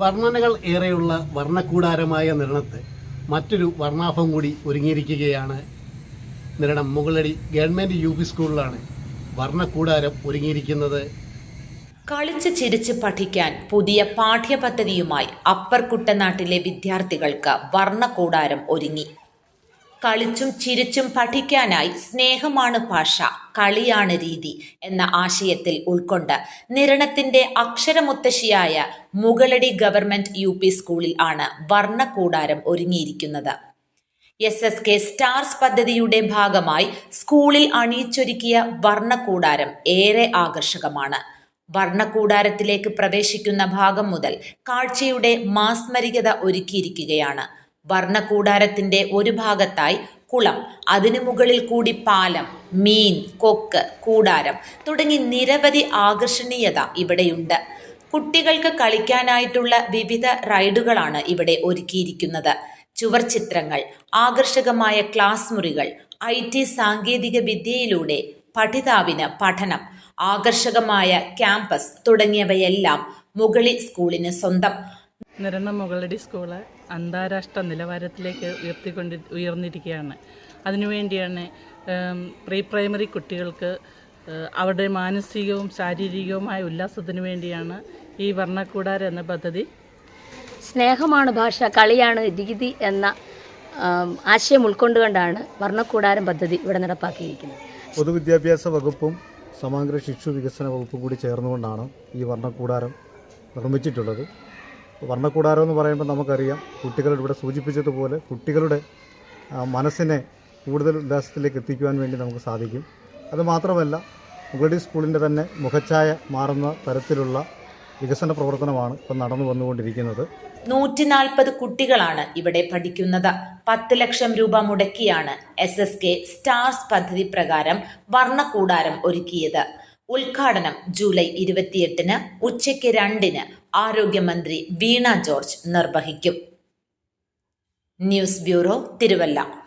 വർണനകൾ ഏറെയുള്ള വർണക്കൂടാരമായ നിരണത്ത് മറ്റൊരു വർണാഭം കൂടി ഒരുങ്ങിയിരിക്കുകയാണ് Niranam Mukaladi government U P സ്കൂളിലാണ് വർണക്കൂടാരം ഒരുങ്ങിയിരിക്കുന്നത്. കളിച്ച് ചിരിച്ച് പഠിക്കാൻ പുതിയ പാഠ്യപദ്ധതിയുമായി അപ്പർ കുട്ടനാട്ടിലെ വിദ്യാർത്ഥികൾക്ക് വർണക്കൂടാരം ഒരുങ്ങി. കളിച്ചും ചിരിച്ചും പഠിക്കാനായി സ്നേഹമാണ് ഭാഷ കളിയാണ് രീതി എന്ന ആശയത്തിൽ ഉൾക്കൊണ്ട് നിരണത്തിന്റെ അക്ഷരമുത്തശ്ശിയായ മുകളടി ഗവൺമെന്റ് യു സ്കൂളിൽ ആണ് വർണക്കൂടാരം ഒരുങ്ങിയിരിക്കുന്നത്. എസ് എസ് കെ സ്റ്റാർസ് പദ്ധതിയുടെ ഭാഗമായി സ്കൂളിൽ അണിയിച്ചൊരുക്കിയ വർണക്കൂടാരം ഏറെ ആകർഷകമാണ്. വർണക്കൂടാരത്തിലേക്ക് പ്രവേശിക്കുന്ന ഭാഗം മുതൽ കാഴ്ചയുടെ മാസ്മരികത ഒരുക്കിയിരിക്കുകയാണ്. വർണക്കൂടാരത്തിന്റെ ഒരു ഭാഗത്തായി കുളം അതിനു മുകളിൽ കൂടി പാലം മീൻ കൊക്ക് കൂടാരം തുടങ്ങി നിരവധി ആകർഷണീയത ഇവിടെയുണ്ട്. കുട്ടികൾക്ക് കളിക്കാനായിട്ടുള്ള വിവിധ റൈഡുകളാണ് ഇവിടെ ഒരുക്കിയിരിക്കുന്നത്. ചുവർ ചിത്രങ്ങൾ ആകർഷകമായ ക്ലാസ് മുറികൾ ഐ ടി സാങ്കേതിക വിദ്യയിലൂടെ പഠിതാവിന് പഠനം ആകർഷകമായ ക്യാമ്പസ് തുടങ്ങിയവയെല്ലാം മുകളി സ്കൂളിന് സ്വന്തം നിരണം മുകളടി സ്കൂൾ അന്താരാഷ്ട്ര നിലവാരത്തിലേക്ക് ഉയർത്തിക്കൊണ്ട് ഉയർന്നിരിക്കുകയാണ്. അതിനുവേണ്ടിയാണ് പ്രീ പ്രൈമറി കുട്ടികൾക്ക് അവരുടെ മാനസികവും ശാരീരികവുമായ ഉല്ലാസത്തിന് വേണ്ടിയാണ് ഈ വർണക്കൂടാർ എന്ന പദ്ധതി. സ്നേഹമാണ് ഭാഷ കളിയാണ് രീതി എന്ന ആശയം ഉൾക്കൊണ്ടുകൊണ്ടാണ് വർണക്കൂടാരം പദ്ധതി ഇവിടെ നടപ്പാക്കിയിരിക്കുന്നത്. പൊതുവിദ്യാഭ്യാസ വകുപ്പും സമഗ്ര ശിശു വികസന വകുപ്പും കൂടി ചേർന്നുകൊണ്ടാണ് ഈ വർണക്കൂടാരം നിർമ്മിച്ചിട്ടുള്ളത്. വർണക്കൂടാരം എന്ന് പറയുമ്പോൾ നമുക്കറിയാം കുട്ടികളുടെ ഇവിടെ സൂചിപ്പിച്ചതുപോലെ കുട്ടികളുടെ മനസ്സിനെ കൂടുതൽ ഉല്ലാസത്തിലേക്ക് എത്തിക്കുവാൻ വേണ്ടി നമുക്ക് സാധിക്കും. അതുമാത്രമല്ല മുഗളി സ്കൂളിന്റെ തന്നെ മുഖച്ഛായ മാറുന്ന തരത്തിലുള്ള വികസന പ്രവർത്തനമാണ് ഇപ്പം നടന്നു വന്നുകൊണ്ടിരിക്കുന്നത്. നൂറ്റി നാൽപ്പത് കുട്ടികളാണ് ഇവിടെ പഠിക്കുന്നത്. പത്ത് ലക്ഷം രൂപ മുടക്കിയാണ് എസ് എസ് കെ സ്റ്റാർസ് പദ്ധതി പ്രകാരം വർണക്കൂടാരം ഒരുക്കിയത്. ഉദ്ഘാടനം ജൂലൈ ഇരുപത്തിയെട്ടിന് ഉച്ചയ്ക്ക് രണ്ടിന് ആരോഗ്യമന്ത്രി വീണ ജോർജ് നിർവഹിക്കും. News bureau Thiruvalla.